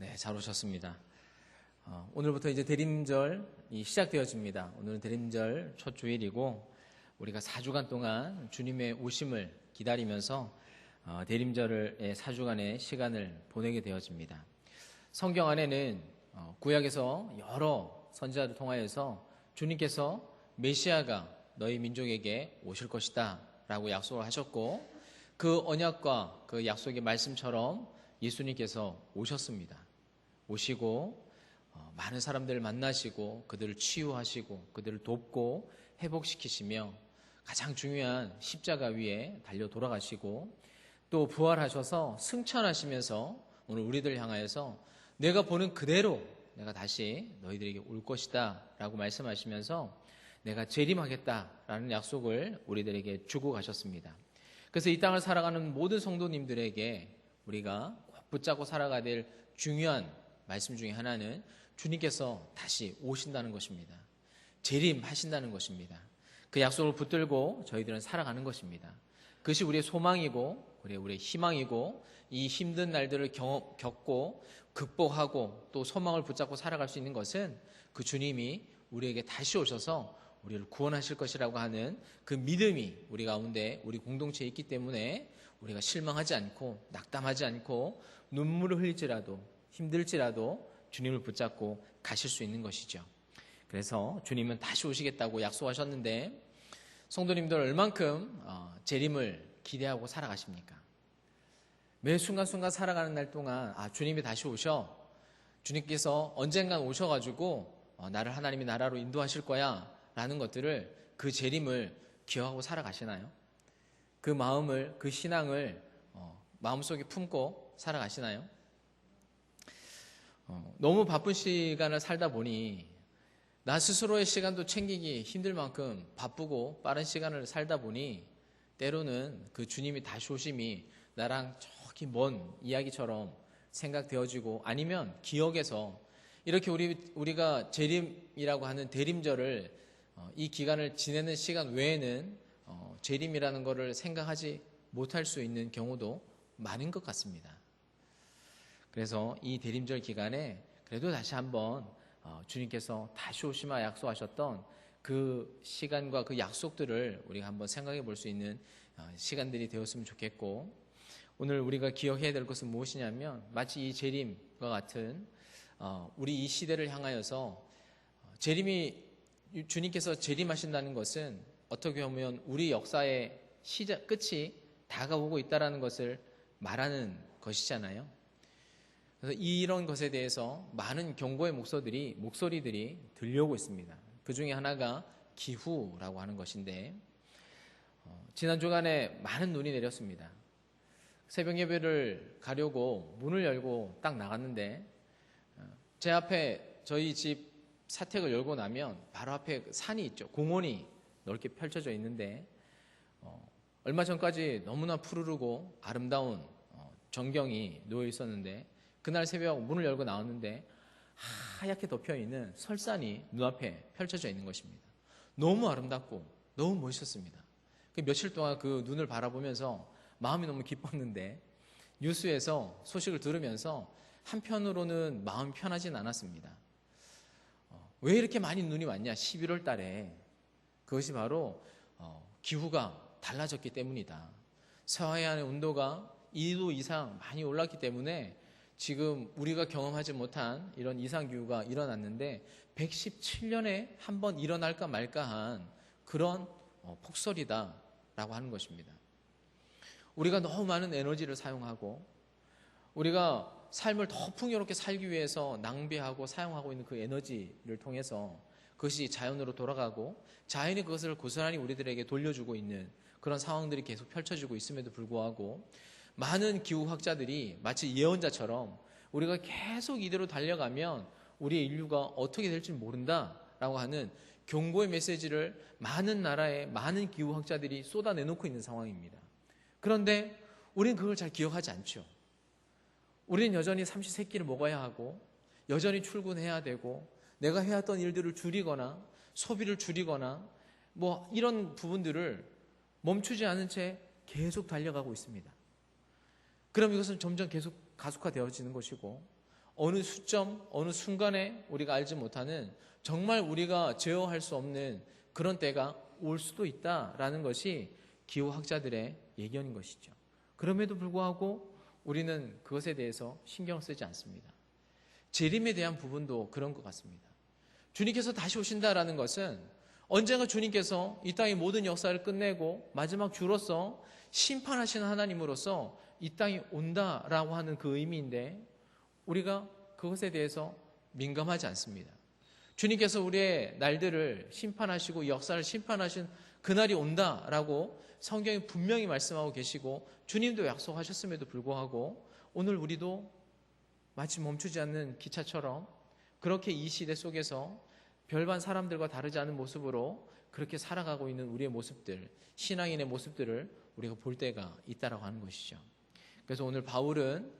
네, 잘 오셨습니다. 어, 오늘부터 이제 대림절이 시작되어집니다. 오늘은 대림절 첫 주일이고 우리가 4주간 동안 주님의 오심을 기다리면서 어, 대림절의 4주간의 시간을 보내게 되어집니다. 성경 안에는 어, 구약에서 여러 선지자를 통하여서 주님께서 메시아가 너희 민족에게 오실 것이다 라고 약속을 하셨고 그 언약과 그 약속의 말씀처럼 예수님께서 오셨습니다. 오시고 어, 많은 사람들을 만나시고 그들을 치유하시고 그들을 돕고 회복시키시며 가장 중요한 십자가 위에 달려 돌아가시고 또 부활하셔서 승천하시면서 오늘 우리들 향하여서 내가 보는 그대로 내가 다시 너희들에게 올 것이다 라고 말씀하시면서 내가 재림하겠다라는 약속을 우리들에게 주고 가셨습니다. 그래서 이 땅을 살아가는 모든 성도님들에게 우리가 붙잡고 살아가야 될 중요한 말씀 중에 하나는 주님께서 다시 오신다는 것입니다. 재림하신다는 것입니다. 그 약속을 붙들고 저희들은 살아가는 것입니다. 그것이 우리의 소망이고 우리의 희망이고 이 힘든 날들을 겪고 극복하고 또 소망을 붙잡고 살아갈 수 있는 것은 그 주님이 우리에게 다시 오셔서 우리를 구원하실 것이라고 하는 그 믿음이 우리 가운데 우리 공동체에 있기 때문에 우리가 실망하지 않고 낙담하지 않고 눈물을 흘릴지라도 힘들지라도 주님을 붙잡고 가실 수 있는 것이죠. 그래서 주님은 다시 오시겠다고 약속하셨는데 성도님들 얼만큼 어, 재림을 기대하고 살아가십니까? 매 순간순간 살아가는 날 동안 아 주님이 다시 오셔 주님께서 언젠간 오셔가지고 어, 나를 하나님의 나라로 인도하실 거야 라는 것들을 그 재림을 기억하고 살아가시나요? 그 마음을 그 신앙을 어, 마음속에 품고 살아가시나요? 어, 너무 바쁜 시간을 살다 보니 나 스스로의 시간도 챙기기 힘들 만큼 바쁘고 빠른 시간을 살다 보니 때로는 그 주님이 다시 오심이 나랑 저기 먼 이야기처럼 생각되어지고 아니면 기억에서 이렇게 우리, 우리가 재림이라고 하는 대림절을 어, 이 기간을 지내는 시간 외에는 어, 재림이라는 것을 생각하지 못할 수 있는 경우도 많은 것 같습니다. 그래서 이 대림절 기간에 그래도 다시 한번 어, 주님께서 다시 오시마 약속하셨던 그 시간과 그 약속들을 우리가 한번 생각해 볼 수 있는 어, 시간들이 되었으면 좋겠고 오늘 우리가 기억해야 될 것은 무엇이냐면 마치 이 재림과 같은 어, 우리 이 시대를 향하여서 재림이 주님께서 재림하신다는 것은 어떻게 보면 우리 역사의 시작 끝이 다가오고 있다라는 것을 말하는 것이잖아요. 그래서 이런 것에 대해서 많은 경고의 목소리들이 목소리들이 들려오고 있습니다. 그 중에 하나가 기후라고 하는 것인데 어, 지난 주간에 많은 눈이 내렸습니다. 새벽 예배를 가려고 문을 열고 딱 나갔는데 어, 제 앞에 저희 집 사택을 열고 나면 바로 앞에 산이 있죠. 공원이 넓게 펼쳐져 있는데 어, 얼마 전까지 너무나 푸르르고 아름다운 어, 전경이 놓여 있었는데 그날 새벽 문을 열고 나왔는데 하얗게 덮여 있는 설산이 눈앞에 펼쳐져 있는 것입니다. 너무 아름답고 너무 멋있었습니다. 그 며칠 동안 그 눈을 바라보면서 마음이 너무 기뻤는데 뉴스에서 소식을 들으면서 한편으로는 마음이 편하진 않았습니다. 어, 왜 이렇게 많이 눈이 왔냐? 11월 달에 그것이 바로 어, 기후가 달라졌기 때문이다. 서해안의 온도가 2도 이상 많이 올랐기 때문에 지금 우리가 경험하지 못한 이런 이상기후가 일어났는데 117년에 한 번 일어날까 말까한 그런 어, 폭설이다라고 하는 것입니다. 우리가 너무 많은 에너지를 사용하고 우리가 삶을 더 풍요롭게 살기 위해서 낭비하고 사용하고 있는 그 에너지를 통해서 그것이 자연으로 돌아가고 자연이 그것을 고스란히 우리들에게 돌려주고 있는 그런 상황들이 계속 펼쳐지고 있음에도 불구하고 많은 기후학자들이 마치 예언자처럼 우리가 계속 이대로 달려가면 우리의 인류가 어떻게 될지 모른다라고 하는 경고의 메시지를 많은 나라의 많은 기후학자들이 쏟아내놓고 있는 상황입니다. 그런데 우리는 그걸 잘 기억하지 않죠. 우리는 여전히 삼시세끼를 먹어야 하고 여전히 출근해야 되고 내가 해왔던 일들을 줄이거나 소비를 줄이거나 뭐 이런 부분들을 멈추지 않은 채 계속 달려가고 있습니다. 그럼 이것은 점점 계속 가속화되어지는 것이고 어느 수점, 어느 순간에 우리가 알지 못하는 정말 우리가 제어할 수 없는 그런 때가 올 수도 있다라는 것이 기후학자들의 예견인 것이죠. 그럼에도 불구하고 우리는 그것에 대해서 신경 쓰지 않습니다. 재림에 대한 부분도 그런 것 같습니다. 주님께서 다시 오신다라는 것은 언젠가 주님께서 이 땅의 모든 역사를 끝내고 마지막 주로서 심판하시는 하나님으로서 이 땅에 온다라고 하는 그 의미인데 우리가 그것에 대해서 민감하지 않습니다. 주님께서 우리의 날들을 심판하시고 역사를 심판하신 그날이 온다라고 성경이 분명히 말씀하고 계시고 주님도 약속하셨음에도 불구하고 오늘 우리도 마치 멈추지 않는 기차처럼 그렇게 이 시대 속에서 별반 사람들과 다르지 않은 모습으로 그렇게 살아가고 있는 우리의 모습들, 신앙인의 모습들을 우리가 볼 때가 있다라고 하는 것이죠. 그래서 오늘 바울은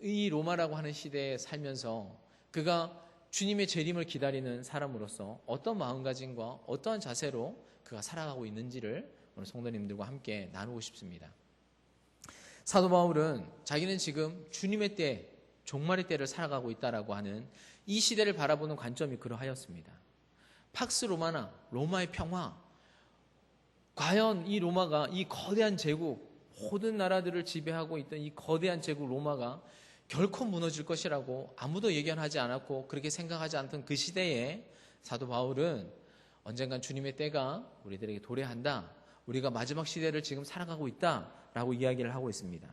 이 로마라고 하는 시대에 살면서 그가 주님의 재림을 기다리는 사람으로서 어떤 마음가짐과 어떠한 자세로 그가 살아가고 있는지를 오늘 성도님들과 함께 나누고 싶습니다. 사도 바울은 자기는 지금 주님의 때, 종말의 때를 살아가고 있다라고 하는 이 시대를 바라보는 관점이 그러하였습니다. 팍스 로마나 로마의 평화, 과연 이 로마가 이 거대한 제국, 모든 나라들을 지배하고 있던 이 거대한 제국 로마가 결코 무너질 것이라고 아무도 예견하지 않았고 그렇게 생각하지 않던 그 시대에 사도 바울은 언젠간 주님의 때가 우리들에게 도래한다. 우리가 마지막 시대를 지금 살아가고 있다 라고 이야기를 하고 있습니다.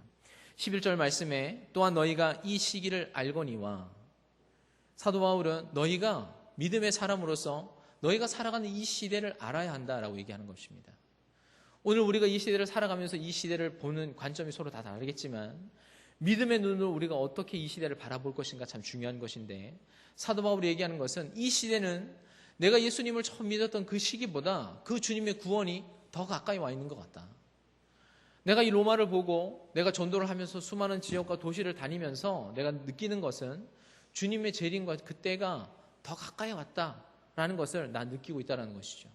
11절 말씀에 또한 너희가 이 시기를 알거니와 사도 바울은 너희가 믿음의 사람으로서 너희가 살아가는 이 시대를 알아야 한다라고 얘기하는 것입니다. 오늘 우리가 이 시대를 살아가면서 이 시대를 보는 관점이 서로 다 다르겠지만 믿음의 눈으로 우리가 어떻게 이 시대를 바라볼 것인가 참 중요한 것인데 사도 바울이 얘기하는 것은 이 시대는 내가 예수님을 처음 믿었던 그 시기보다 그 주님의 구원이 더 가까이 와 있는 것 같다. 내가 이 로마를 보고 내가 전도를 하면서 수많은 지역과 도시를 다니면서 내가 느끼는 것은 주님의 재림과 그때가 더 가까이 왔다라는 것을 난 느끼고 있다는 것이죠.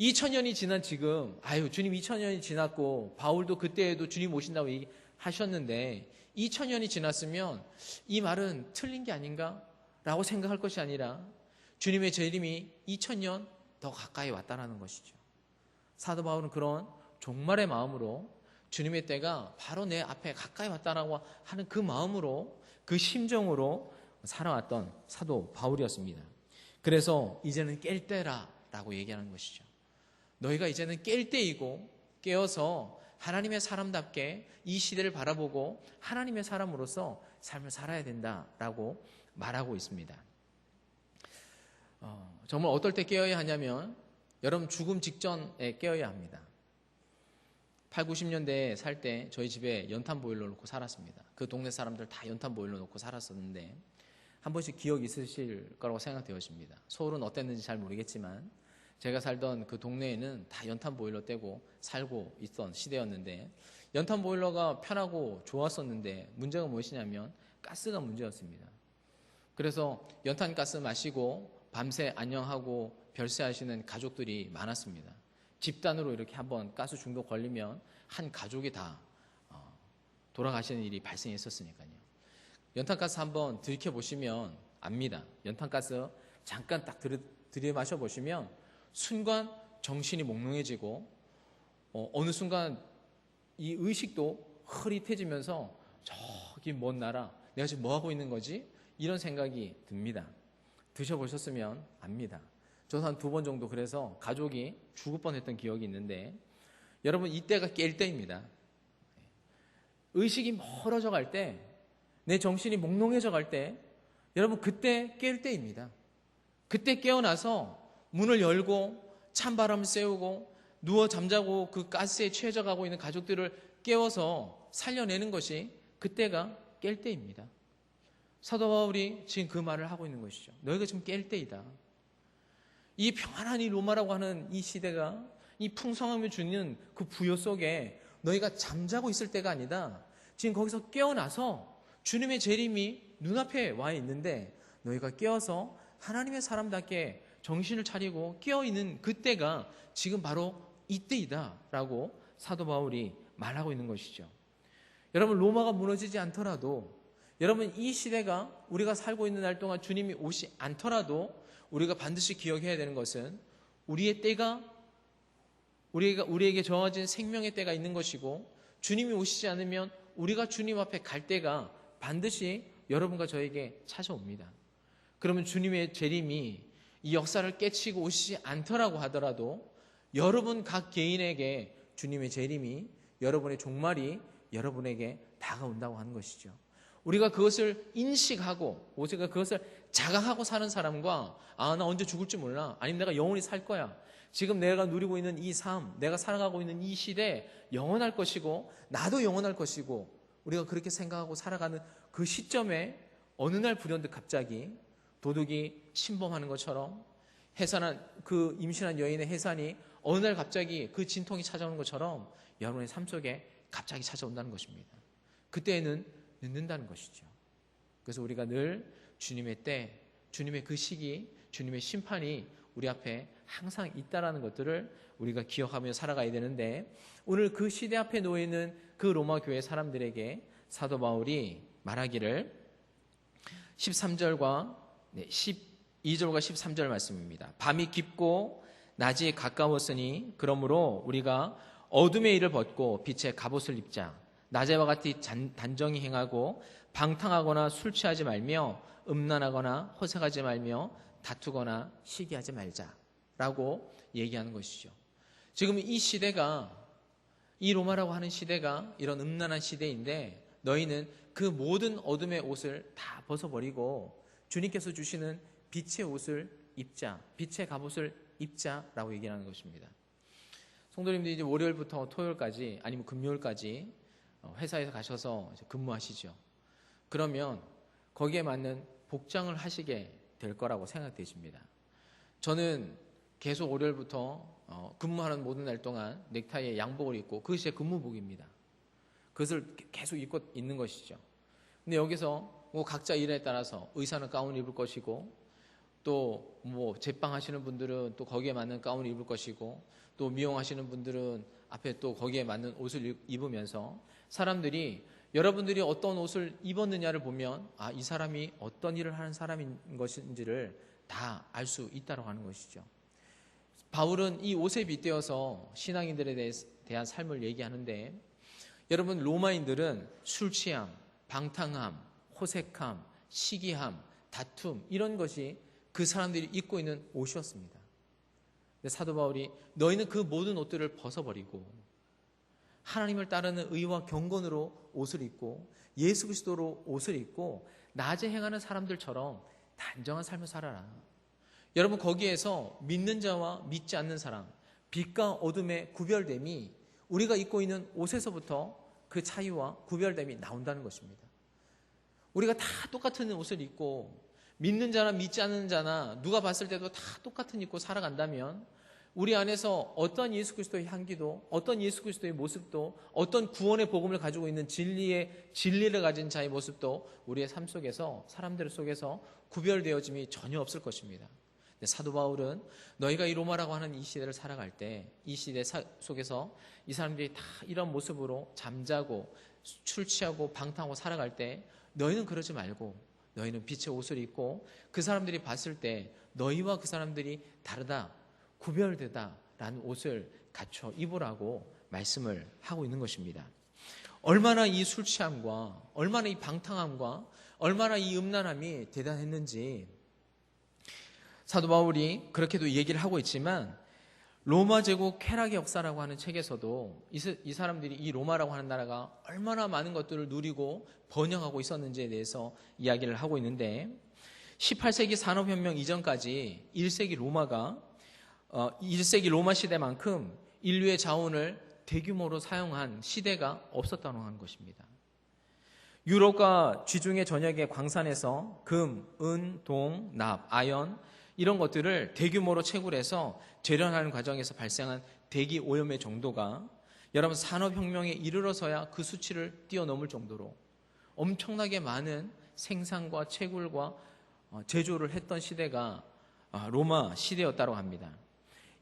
2000년이 지난 지금, 아유, 주님 2000년이 지났고, 바울도 그때에도 주님 오신다고 하셨는데, 2000년이 지났으면 이 말은 틀린 게 아닌가? 라고 생각할 것이 아니라, 주님의 재림이 2000년 더 가까이 왔다라는 것이죠. 사도 바울은 그런 종말의 마음으로 주님의 때가 바로 내 앞에 가까이 왔다라고 하는 그 마음으로, 그 심정으로 살아왔던 사도 바울이었습니다. 그래서 이제는 깰 때라라고 얘기하는 것이죠. 너희가 이제는 깰 때이고 깨어서 하나님의 사람답게 이 시대를 바라보고 하나님의 사람으로서 삶을 살아야 된다라고 말하고 있습니다. 어, 정말 어떨 때 깨어야 하냐면 여러분 죽음 직전에 깨어야 합니다. 8, 90년대에 살 때 저희 집에 연탄 보일러 놓고 살았습니다. 그 동네 사람들 다 연탄 보일러 놓고 살았었는데 한 번씩 기억 있으실 거라고 생각되어집니다. 서울은 어땠는지 잘 모르겠지만 제가 살던 그 동네에는 다 연탄 보일러 떼고 살고 있던 시대였는데 연탄 보일러가 편하고 좋았었는데 문제가 무엇이냐면 가스가 문제였습니다. 그래서 연탄 가스 마시고 밤새 안녕하고 별세하시는 가족들이 많았습니다. 집단으로 이렇게 한번 가스 중독 걸리면 한 가족이 다 어, 돌아가시는 일이 발생했었으니까요. 연탄가스 한번 들이켜 보시면 압니다. 연탄가스 잠깐 딱 들이 마셔 보시면 순간 정신이 몽롱해지고 어, 느 순간 이 의식도 흐릿해지면서 저기 먼 나라 내가 지금 뭐 하고 있는 거지? 이런 생각이 듭니다. 드셔보셨으면 압니다. 저도 한 두 번 정도 그래서 가족이 죽을 뻔했던 기억이 있는데 여러분 이때가 깰 때입니다. 의식이 멀어져 갈 때, 내 정신이 몽롱해져 갈 때, 여러분 그때 깰 때입니다. 그때 깨어나서 문을 열고 찬바람 쐬우고 누워 잠자고 그 가스에 취해져 가고 있는 가족들을 깨워서 살려내는 것이 그때가 깰 때입니다. 사도 바울이 지금 그 말을 하고 있는 것이죠. 너희가 지금 깰 때이다. 이 평안한 이 로마라고 하는 이 시대가 이 풍성함을 주는 그 부여 속에 너희가 잠자고 있을 때가 아니다. 지금 거기서 깨어나서 주님의 재림이 눈앞에 와 있는데 너희가 깨어서 하나님의 사람답게 정신을 차리고 깨어있는 그때가 지금 바로 이때이다. 라고 사도 바울이 말하고 있는 것이죠. 여러분, 로마가 무너지지 않더라도 여러분 이 시대가 우리가 살고 있는 날 동안 주님이 오시 않더라도 우리가 반드시 기억해야 되는 것은 우리의 때가 우리가 우리에게 정해진 생명의 때가 있는 것이고 주님이 오시지 않으면 우리가 주님 앞에 갈 때가 반드시 여러분과 저에게 찾아옵니다. 그러면 주님의 재림이 이 역사를 깨치고 오시지 않더라고 하더라도 여러분 각 개인에게 주님의 재림이 여러분의 종말이 여러분에게 다가온다고 하는 것이죠. 우리가 그것을 인식하고 우리가 그것을 자각하고 사는 사람과 아 나 언제 죽을지 몰라 아니면 내가 영원히 살 거야 지금 내가 누리고 있는 이 삶 내가 살아가고 있는 이 시대 영원할 것이고 나도 영원할 것이고 우리가 그렇게 생각하고 살아가는 그 시점에 어느 날 불현듯 갑자기 도둑이 침범하는 것처럼 해산한 그 임신한 여인의 해산이 어느 날 갑자기 그 진통이 찾아오는 것처럼 여러분의 삶 속에 갑자기 찾아온다는 것입니다. 그때에는 늦는다는 것이죠. 그래서 우리가 늘 주님의 때, 주님의 그 시기, 주님의 심판이 우리 앞에 항상 있다라는 것들을 우리가 기억하며 살아가야 되는데 오늘 그 시대 앞에 놓여 있는 그 로마 교회 사람들에게 사도 바울이 말하기를 13절과 12절과 13절 말씀입니다. 밤이 깊고 낮이 가까웠으니 그러므로 우리가 어둠의 일을 벗고 빛의 갑옷을 입자. 낮에와 같이 단정히 행하고 방탕하거나 술 취하지 말며 음란하거나 호색하지 말며 다투거나 시기하지 말자라고 얘기하는 것이죠. 지금 이 시대가 이 로마라고 하는 시대가 이런 음란한 시대인데 너희는 그 모든 어둠의 옷을 다 벗어버리고 주님께서 주시는 빛의 옷을 입자, 빛의 갑옷을 입자라고 얘기하는 것입니다. 성도님들이 이제 월요일부터 토요일까지 아니면 금요일까지 어, 회사에서 가셔서 근무하시죠. 그러면 거기에 맞는 복장을 하시게 될 거라고 생각되십니다. 저는 계속 월요일부터 어, 근무하는 모든 날 동안 넥타이에 양복을 입고 그것이 제 근무복입니다. 그것을 계속 입고 있는 것이죠. 근데 여기서 뭐 각자 일에 따라서 의사는 가운 입을 것이고 또 뭐 제빵 하시는 분들은 또 거기에 맞는 가운을 입을 것이고 또 미용하시는 분들은 앞에 또 거기에 맞는 옷을 입으면서 사람들이 여러분들이 어떤 옷을 입었느냐를 보면 아, 이 사람이 어떤 일을 하는 사람인 것인지를 다 알 수 있다고 하는 것이죠. 바울은 이 옷에 빗대어서 신앙인들에 대한 삶을 얘기하는데 여러분 로마인들은 술 취함, 방탕함, 호색함, 시기함, 다툼 이런 것이 그 사람들이 입고 있는 옷이었습니다. 사도 바울이 너희는 그 모든 옷들을 벗어버리고 하나님을 따르는 의와 경건으로 옷을 입고 예수 그리스도로 옷을 입고 낮에 행하는 사람들처럼 단정한 삶을 살아라. 여러분 거기에서 믿는 자와 믿지 않는 사람, 빛과 어둠의 구별됨이 우리가 입고 있는 옷에서부터 그 차이와 구별됨이 나온다는 것입니다. 우리가 다 똑같은 옷을 입고 믿는 자나 믿지 않는 자나 누가 봤을 때도 다 똑같은 입고 살아간다면 우리 안에서 어떤 예수 그리스도의 향기도 어떤 예수 그리스도의 모습도 어떤 구원의 복음을 가지고 있는 진리의 진리를 가진 자의 모습도 우리의 삶 속에서 사람들 속에서 구별되어짐이 전혀 없을 것입니다. 사도 바울은 너희가 이 로마라고 하는 이 시대를 살아갈 때 이 시대 속에서 이 사람들이 다 이런 모습으로 잠자고 출취하고 방탕하고 살아갈 때 너희는 그러지 말고 너희는 빛의 옷을 입고 그 사람들이 봤을 때 너희와 그 사람들이 다르다 구별되다 라는 옷을 갖춰 입으라고 말씀을 하고 있는 것입니다. 얼마나 이 술 취함과 얼마나 이 방탕함과 얼마나 이 음란함이 대단했는지 사도 바울이 그렇게도 얘기를 하고 있지만 로마 제국 쾌락의 역사라고 하는 책에서도 이 사람들이 이 로마라고 하는 나라가 얼마나 많은 것들을 누리고 번영하고 있었는지에 대해서 이야기를 하고 있는데 18세기 산업혁명 이전까지 1세기 로마가 1세기 어, 로마 시대만큼 인류의 자원을 대규모로 사용한 시대가 없었다고 하는 것입니다. 유럽과 쥐중의 전역의 광산에서 금, 은, 동, 납, 아연 이런 것들을 대규모로 채굴해서 재련하는 과정에서 발생한 대기 오염의 정도가 여러분 산업혁명에 이르러서야 그 수치를 뛰어넘을 정도로 엄청나게 많은 생산과 채굴과 어, 제조를 했던 시대가 아, 로마 시대였다고 합니다.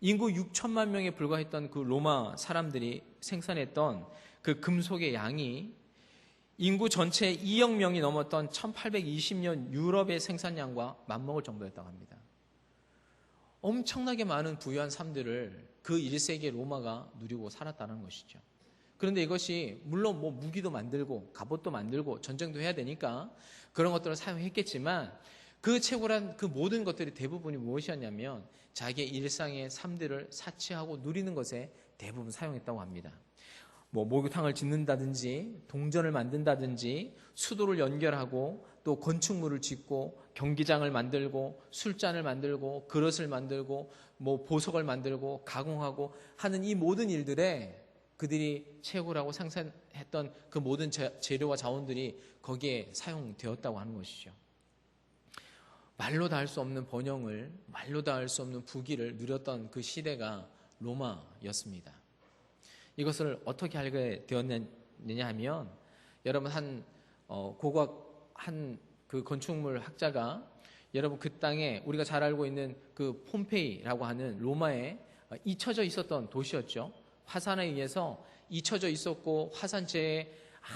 인구 6천만 명에 불과했던 그 로마 사람들이 생산했던 그 금속의 양이 인구 전체 2억 명이 넘었던 1820년 유럽의 생산량과 맞먹을 정도였다고 합니다. 엄청나게 많은 부유한 삶들을 그 1세기 로마가 누리고 살았다는 것이죠. 그런데 이것이 물론 뭐 무기도 만들고 갑옷도 만들고 전쟁도 해야 되니까 그런 것들을 사용했겠지만 그 최고란 그 모든 것들이 대부분이 무엇이었냐면 자기의 일상의 삶들을 사치하고 누리는 것에 대부분 사용했다고 합니다. 뭐 목욕탕을 짓는다든지 동전을 만든다든지 수도를 연결하고 또 건축물을 짓고 경기장을 만들고 술잔을 만들고 그릇을 만들고 뭐 보석을 만들고 가공하고 하는 이 모든 일들에 그들이 최고라고 상상했던 그 모든 재료와 자원들이 거기에 사용되었다고 하는 것이죠. 말로 다 할 수 없는 번영을 말로 다 할 수 없는 부귀를 누렸던 그 시대가 로마였습니다. 이것을 어떻게 알게 되었느냐 하면 여러분 한 어, 고고학 한그 건축물 학자가 여러분 그 땅에 우리가 잘 알고 있는 그 폼페이라고 하는 로마에 잊혀져 있었던 도시였죠. 화산에 의해서 잊혀져 있었고 화산재에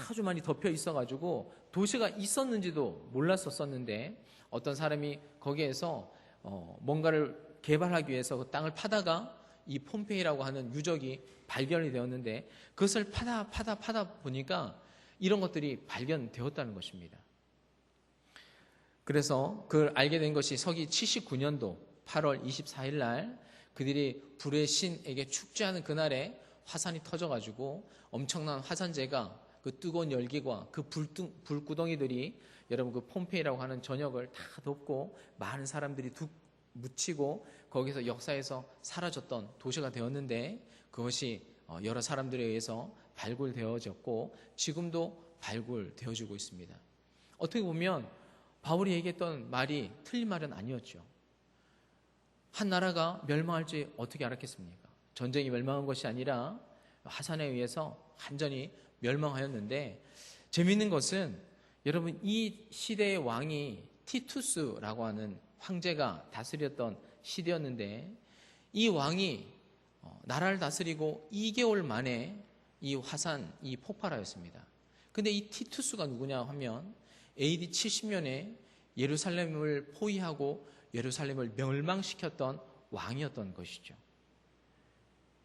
아주 많이 덮여 있어가지고 도시가 있었는지도 몰랐었었는데 어떤 사람이 거기에서 어, 뭔가를 개발하기 위해서 그 땅을 파다가 이 폼페이라고 하는 유적이 발견이 되었는데 그것을 파다 파다 파다 보니까 이런 것들이 발견되었다는 것입니다. 그래서 그걸 알게 된 것이 서기 79년도 8월 24일 날 그들이 불의 신에게 축제하는 그날에 화산이 터져가지고 엄청난 화산재가 그 뜨거운 열기와 그 불등, 불구덩이들이 여러분 그 폼페이라고 하는 전역을 다 덮고 많은 사람들이 두, 묻히고 거기서 역사에서 사라졌던 도시가 되었는데 그것이 어, 여러 사람들에 의해서 발굴되어졌고 지금도 발굴되어지고 있습니다. 어떻게 보면 바울이 얘기했던 말이 틀린 말은 아니었죠. 한 나라가 멸망할지 어떻게 알았겠습니까? 전쟁이 멸망한 것이 아니라 화산에 의해서 완전히 멸망하였는데 재미있는 것은 여러분 이 시대의 왕이 티투스라고 하는 황제가 다스렸던 시대였는데 이 왕이 어, 나라를 다스리고 2개월 만에 이 화산 이 폭발하였습니다. 근데 이 티투스가 누구냐 하면 AD 70년에 예루살렘을 포위하고 예루살렘을 멸망시켰던 왕이었던 것이죠.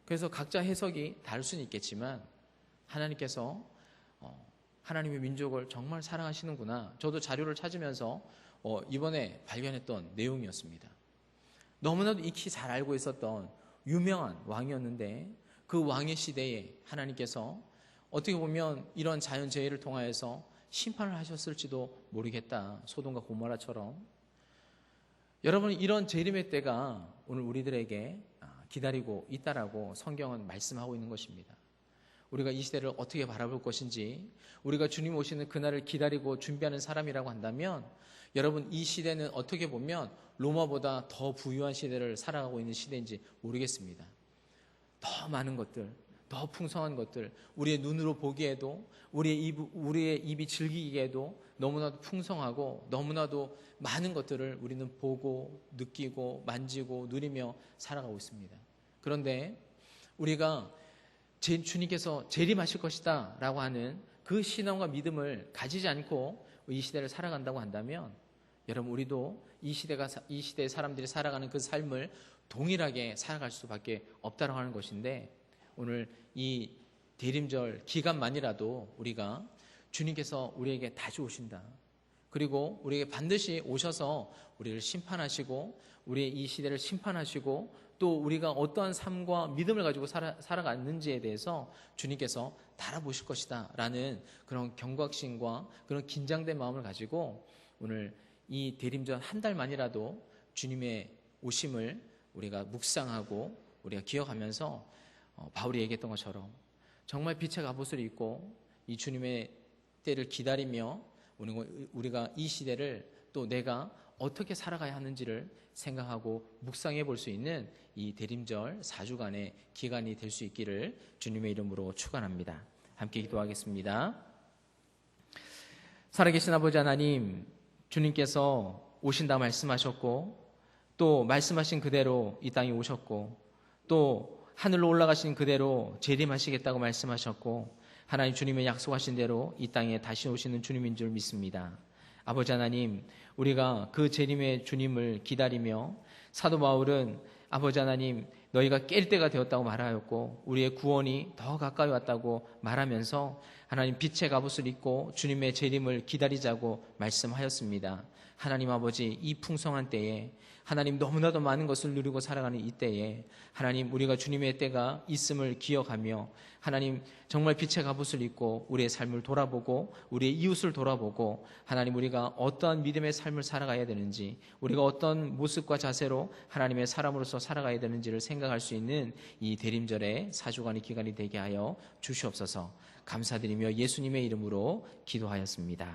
그래서 각자 해석이 다를 수는 있겠지만 하나님께서 어, 하나님의 민족을 정말 사랑하시는구나. 저도 자료를 찾으면서 어, 이번에 발견했던 내용이었습니다. 너무나도 익히 잘 알고 있었던 유명한 왕이었는데 그 왕의 시대에 하나님께서 어떻게 보면 이런 자연재해를 통하여서 심판을 하셨을지도 모르겠다. 소돔과 고모라처럼. 여러분 이런 재림의 때가 오늘 우리들에게 아, 기다리고 있다라고 성경은 말씀하고 있는 것입니다. 우리가 이 시대를 어떻게 바라볼 것인지 우리가 주님 오시는 그날을 기다리고 준비하는 사람이라고 한다면 여러분 이 시대는 어떻게 보면 로마보다 더 부유한 시대를 살아가고 있는 시대인지 모르겠습니다. 더 많은 것들, 더 풍성한 것들, 우리의 눈으로 보기에도, 우리의 입, 우리의 입이 즐기기에도 너무나도 풍성하고 너무나도 많은 것들을 우리는 보고 느끼고 만지고 누리며 살아가고 있습니다. 그런데 우리가 제, 주님께서 재림하실 것이다 라고 하는 그 신앙과 믿음을 가지지 않고 이 시대를 살아간다고 한다면 여러분 우리도 이 시대가 이 시대의 사람들이 살아가는 그 삶을 동일하게 살아갈 수밖에 없다고 하는 것인데 오늘 이 대림절 기간만이라도 우리가 주님께서 우리에게 다시 오신다. 그리고 우리에게 반드시 오셔서 우리를 심판하시고 우리의 이 시대를 심판하시고 또 우리가 어떠한 삶과 믿음을 가지고 살아, 살아갔는지에 대해서 주님께서 달아보실 것이다 라는 그런 경각심과 그런 긴장된 마음을 가지고 오늘 이 대림전 한 달만이라도 주님의 오심을 우리가 묵상하고 우리가 기억하면서 어, 바울이 얘기했던 것처럼 정말 빛의 갑옷을 입고 이 주님의 때를 기다리며 우리가 이 시대를 또 내가 어떻게 살아가야 하는지를 생각하고 묵상해 볼 수 있는 이 대림절 4주간의 기간이 될 수 있기를 주님의 이름으로 축원합니다. 함께 기도하겠습니다. 살아계신 아버지 하나님, 주님께서 오신다 말씀하셨고 또 말씀하신 그대로 이 땅에 오셨고 또 하늘로 올라가신 그대로 재림하시겠다고 말씀하셨고 하나님 주님의 약속하신 대로 이 땅에 다시 오시는 주님인 줄 믿습니다. 아버지 하나님, 우리가 그 재림의 주님을 기다리며 사도 바울은 아버지 하나님, 너희가 깰 때가 되었다고 말하였고 우리의 구원이 더 가까이 왔다고 말하면서 하나님 빛의 갑옷을 입고 주님의 재림을 기다리자고 말씀하였습니다. 하나님 아버지 이 풍성한 때에 하나님 너무나도 많은 것을 누리고 살아가는 이 때에 하나님 우리가 주님의 때가 있음을 기억하며 하나님 정말 빛의 갑옷을 입고 우리의 삶을 돌아보고 우리의 이웃을 돌아보고 하나님 우리가 어떠한 믿음의 삶을 살아가야 되는지 우리가 어떤 모습과 자세로 하나님의 사람으로서 살아가야 되는지를 생각할 수 있는 이 대림절의 사주간의 기간이 되게 하여 주시옵소서 감사드리며 예수님의 이름으로 기도하였습니다.